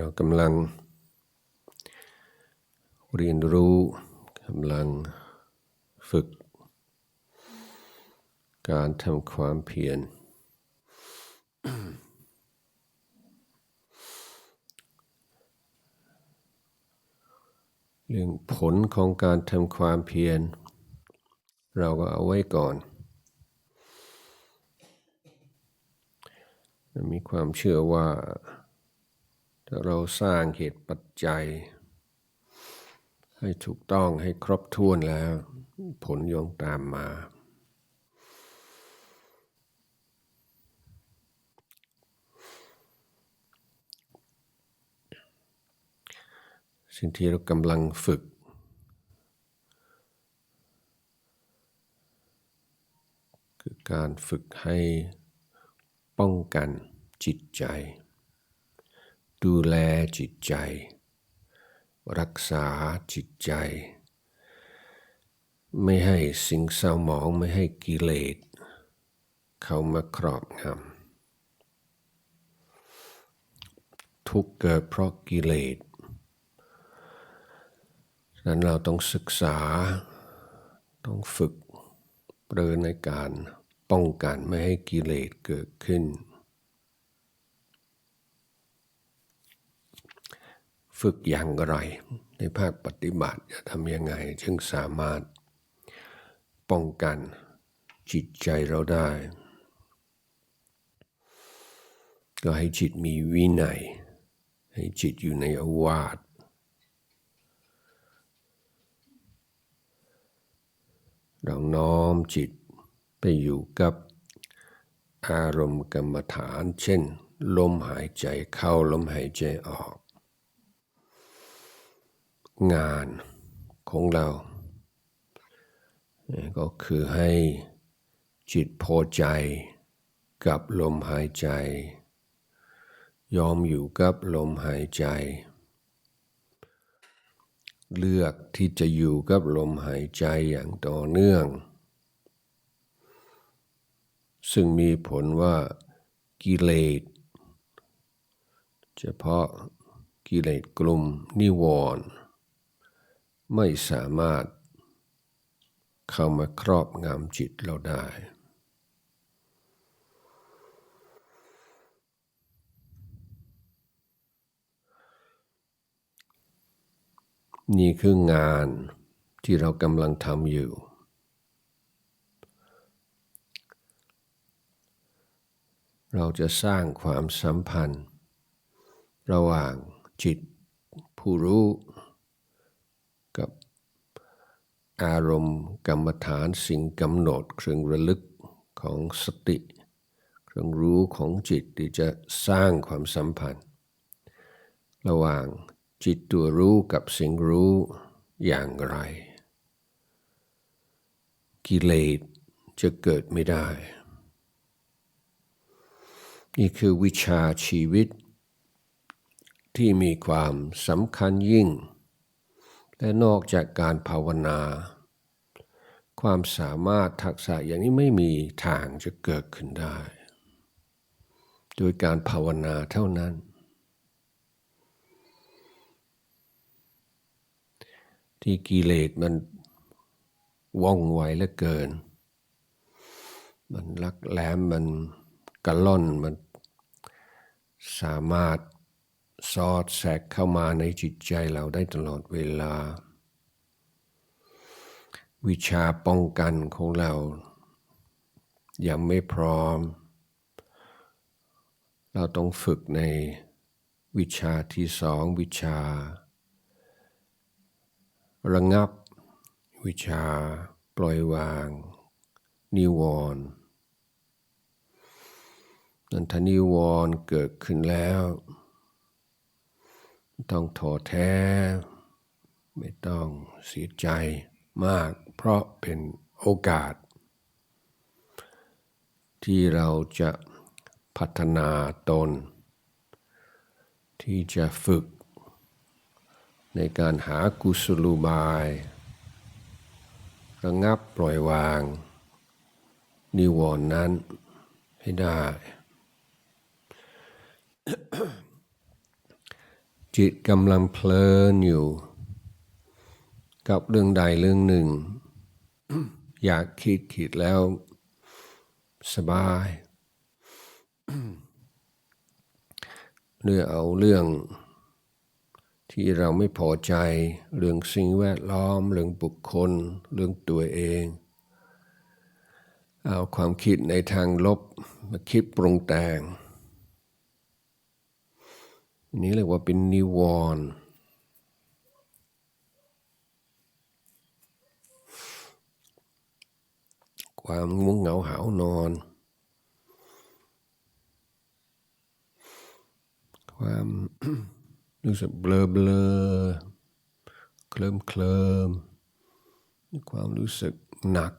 เรากำลังเรียนรู้กำลังฝึก การทำความเพียร เรื่องผลของการทำความเพียร เราก็เอาไว้ก่อน มีความเชื่อว่า ถ้าเราสร้างเหตุปัจจัย ให้ถูกต้องให้ครบถ้วนแล้ว ผลย่อมตามมา สิ่งที่เรากำลังฝึก คือการฝึกให้ป้องกันจิตใจ ดูแลจิตใจ รักษาจิตใจ ไม่ให้สิ่งเศร้าหมองไม่ให้กิเลส เข้ามาครอบงำทุกเกิดเพราะกิเลสนั้นเราต้องศึกษาต้องฝึกเริในการป้องกันไม่ให้กิเลสเกิดขึ้น ฝึกอย่างไร ในภาคปฏิบัติจะทำยังไงจึงสามารถป้องกันจิตใจเราได้ ก็ให้จิตมีวินัย ให้จิตอยู่ในอวาทเราน้อมจิตไปอยู่กับอารมณ์กรรมฐาน เช่น ลมหายใจเข้าลมหายใจออก งานของเรา ก็คือให้จิตพอใจกับลมหายใจ ยอมอยู่กับลมหายใจ เลือกที่จะอยู่กับลมหายใจอย่างต่อเนื่อง ซึ่งมีผลว่ากิเลสเฉพาะกิเลสกลุ่มนิวรณ์ ไม่สามารถเข้ามาครอบงำจิตเราได้ นี่คืองานที่เรากำลังทำอยู่ เราจะสร้างความสัมพันธ์ ระหว่างจิตผู้รู้กับ อารมณ์กรรมฐานสิ่งกำหนดเครื่องระลึกของสติ เครื่องรู้ของจิตที่จะสร้างความสัมพันธ์ ระหว่างจิตตัวรู้กับสิ่งรู้อย่างไร กิเลสจะเกิดไม่ได้ นี่คือวิชาชีวิตที่มีความสำคัญยิ่ง และนอกจากการภาวนา ความสามารถทักษะอย่างนี้ไม่มีทางจะเกิดขึ้นได้ โดยการภาวนาเท่านั้น ที่กิเลสมันว่องไวเหลือเกิน มันลักแหลมมันกระล่อนมันสามารถ ซอดแทรกเข้ามาในจิตใจเราได้ตลอดเวลา วิชาป้องกันของเรา ยังไม่พร้อม เราต้องฝึกในวิชาที่สองวิชา ระงับ วิชาปล่อยวาง นิวรณ์นันทนิวรณ์เกิดขึ้นแล้ว ต้องท้อแท้ ไม่ต้องเสียใจมาก เพราะเป็นโอกาส ที่เราจะพัฒนาตน ที่จะฝึก ในการหากุศลูบาย ระงับปล่อยวาง นิวรณ์นั้นให้ได้ จิตกำลังเพลินอยู่ กับเรื่องใดเรื่องหนึ่ง อยากคิดคิดแล้ว สบายเรือเอาเรื่อง ที่เราไม่พอใจ เรื่องสิ่งแวดล้อม เรื่องบุคคล เรื่องตัวเอง เอาความคิดในทางลบมาคิดปรุงแต่ง นี่เรียกว่าเป็นนิวรณ์ความง่วงเหงาหาวนอน ความรู้สึกเบลอเบลอเคลิมเคลิมความรู้สึกหนัก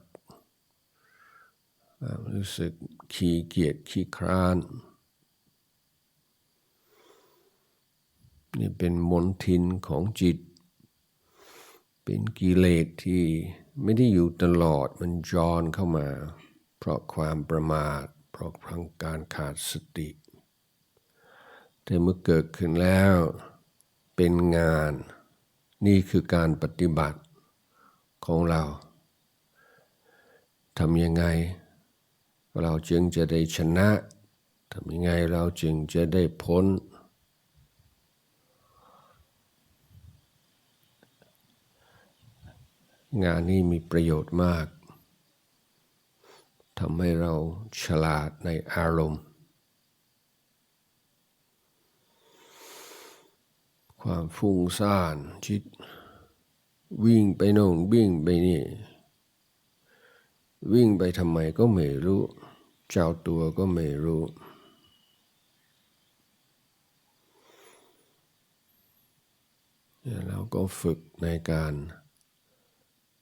ความรู้สึกขี้เกียจขี้คร้านนี่ เป็นมนทินของจิต เป็นกิเลสที่ไม่ได้อยู่ตลอดมันจอนเข้ามา เพราะความประมาท เพราะทางการขาดสติ แต่เมื่อเกิดขึ้นแล้วเป็นงาน นี่คือการปฏิบัติของเราทำยังไง เราจึงจะได้ชนะทำยังไงเราจึงจะได้พ้น งานนี้มีประโยชน์มากทำให้เราฉลาดในอารมณ์ ความฟุ้งซ่านจิต วิ่งไปโน่นวิ่งไปนี่ วิ่งไปทำไมก็ไม่รู้ เจ้าตัวก็ไม่รู้เราก็ฝึกในการ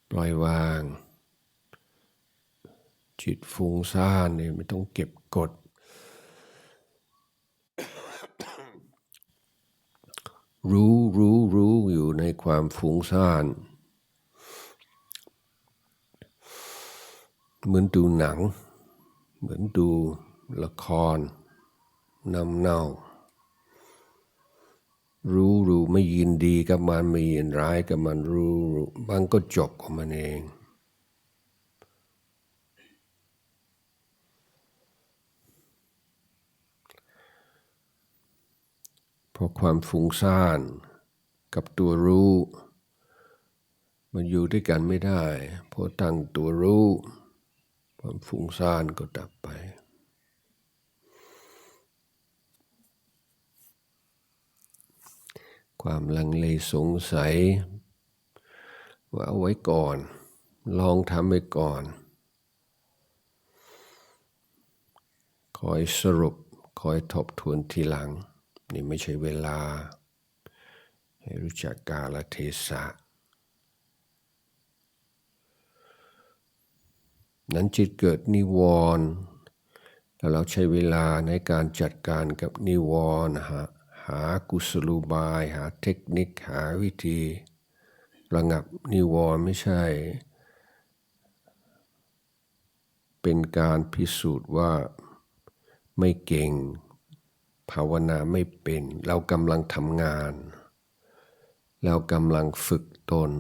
ปล่อยวาง จิตฟุ้งซ่านเนี่ยไม่ต้องเก็บกด รู้รู้รู้อยู่ในความฟุ้งซ่าน เหมือนดูหนัง เหมือนดูละครนำเนา รู้รู้ไม่ยินดีกับมันไม่ยินร้ายกับมันรู้รู้มันก็จบของมันเอง เพราะความฟุ้งซ่านกับตัวรู้ มันอยู่ด้วยกันไม่ได้ เพราะตั้งตัวรู้ ความฟุ้งซ่านก็ดับไป ความลังเลสงสัย ว่าเอาไว้ก่อน ลองทำไว้ก่อน คอยสรุปคอยทบทวนทีหลัง นี่ไม่ใช่เวลา ให้รู้จักกาลเทศะนั้นจิตเกิดนิวรณ์แล้วเราใช้เวลาในการจัดการกับนิวรณ์หา หากุศลูบาย หาเทคนิคหาวิธี ระงับนิวรณ์ไม่ใช่ เป็นการพิสูจน์ว่าไม่เก่ง ภาวนาไม่เป็น เรากำลังทำงาน เรากำลังฝึกตน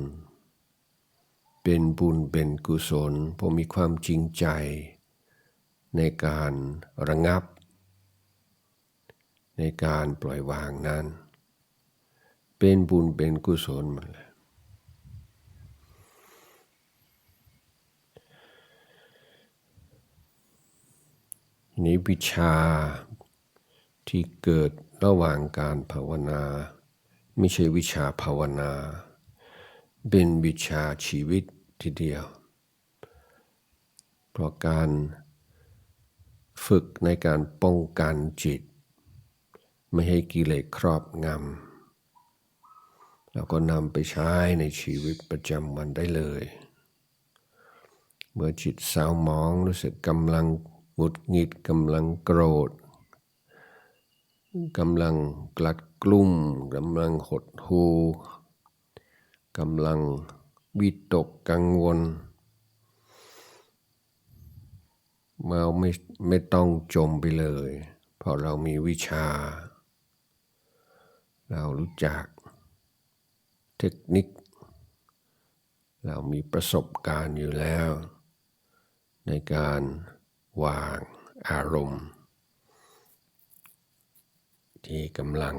เป็นบุญเป็นกุศลผมมีความจริงใจ ในการระงับ ในการปล่อยวางนั้น เป็นบุญเป็นกุศลหมดเลยนี้วิชาที่เกิดระหว่างการภาวนา ไม่ใช่วิชาภาวนา เป็นวิชาชีวิตทีเดียว เพราะการฝึกในการป้องกันจิต ไม่ให้กิเลสครอบงำแล้วก็นำไปใช้ในชีวิตประจำวันได้เลย เมื่อจิตเศร้าหมองรู้สึกกำลังหงุดหงิดกำลังโกรธกำลังกลัดกลุ้มกำลังหดหูกำลังวิตกกังวลเราไม่ไม่ต้องจมไปเลย เพราะเรามีวิชา เรารู้จักเทคนิค เรามีประสบการณ์อยู่แล้ว ในการวางอารมณ์ ที่กำลัง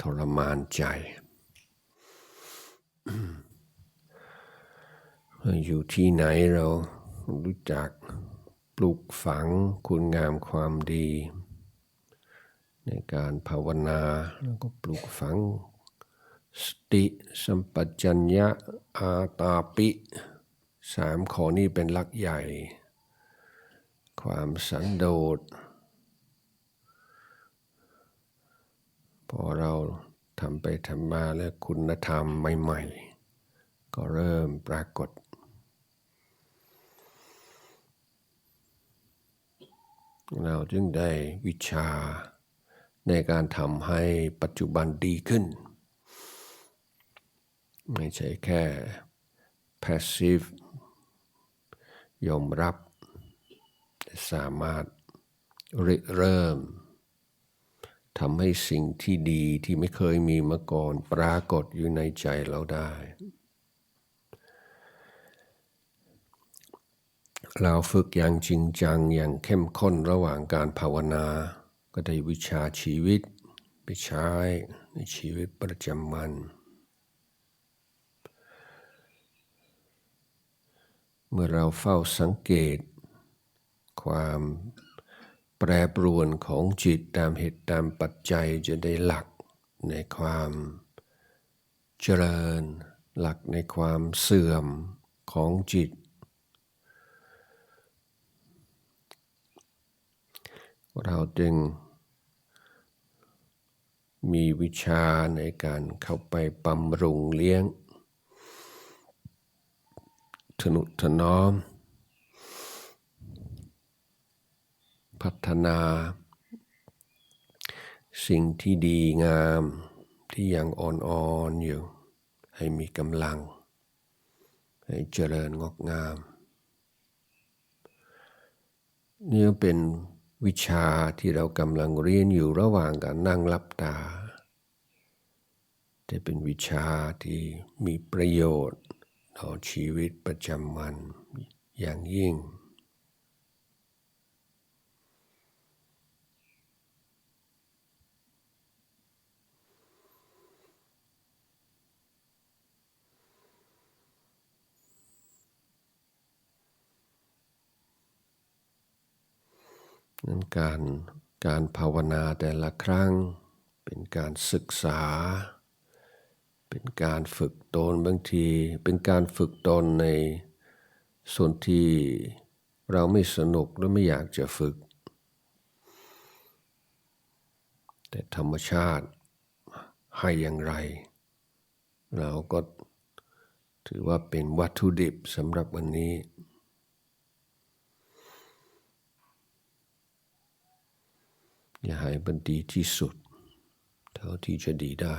ทรมานใจอยู่ที่ไหนเรารู้จักปลูกฝังคุณงามความดี ในการภาวนาแล้วก็ปลูกฝัง สติสัมปชัญญะอาตาปิสามข้อนี้เป็นหลักใหญ่ ความสันโดษ พอเราทำไปทำมาแล้วคุณธรรมใหม่ ๆ ก็เริ่มปรากฏ เราจึงได้วิชา ในการทำให้ปัจจุบันดีขึ้น ไม่ใช่แค่ passive ยอมรับ สามารถริเริ่มทำให้สิ่งที่ดีที่ไม่เคยมีมาก่อนปรากฏอยู่ในใจเราได้ เราฝึกอย่างจริงจังอย่างเข้มข้นระหว่างการภาวนา ก็ได้วิชาชีวิตไปใช้ในชีวิตประจำวัน เมื่อเราเฝ้าสังเกต ความแปรปรวนของจิตตามเหตุตามปัจจัยจะได้หลักในความเจริญ หลักในความเสื่อมของจิต เราจึง มีวิชาในการเข้าไปบำรุงเลี้ยง ทนุถนอม พัฒนา สิ่งที่ดีงามที่ยังอ่อนๆอยู่ ให้มีกำลัง ให้เจริญงอกงามนี่เป็นวิชาที่เรากำลังเรียนอยู่ระหว่างการนั่งลับตา แต่เป็นวิชาที่มีประโยชน์ต่อชีวิตประจำวันอย่างยิ่ง นั้นการการภาวนาแต่ละครั้งเป็นการศึกษา เป็นการฝึกตนบางที เป็นการฝึกตนในส่วนที่เราไม่สนุกหรือไม่อยากจะฝึก แต่ธรรมชาติให้อย่างไร เราก็ถือว่าเป็นวัตถุดิบสำหรับวันนี้ อย่าให้มันดีที่สุด เท่าที่จะดีได้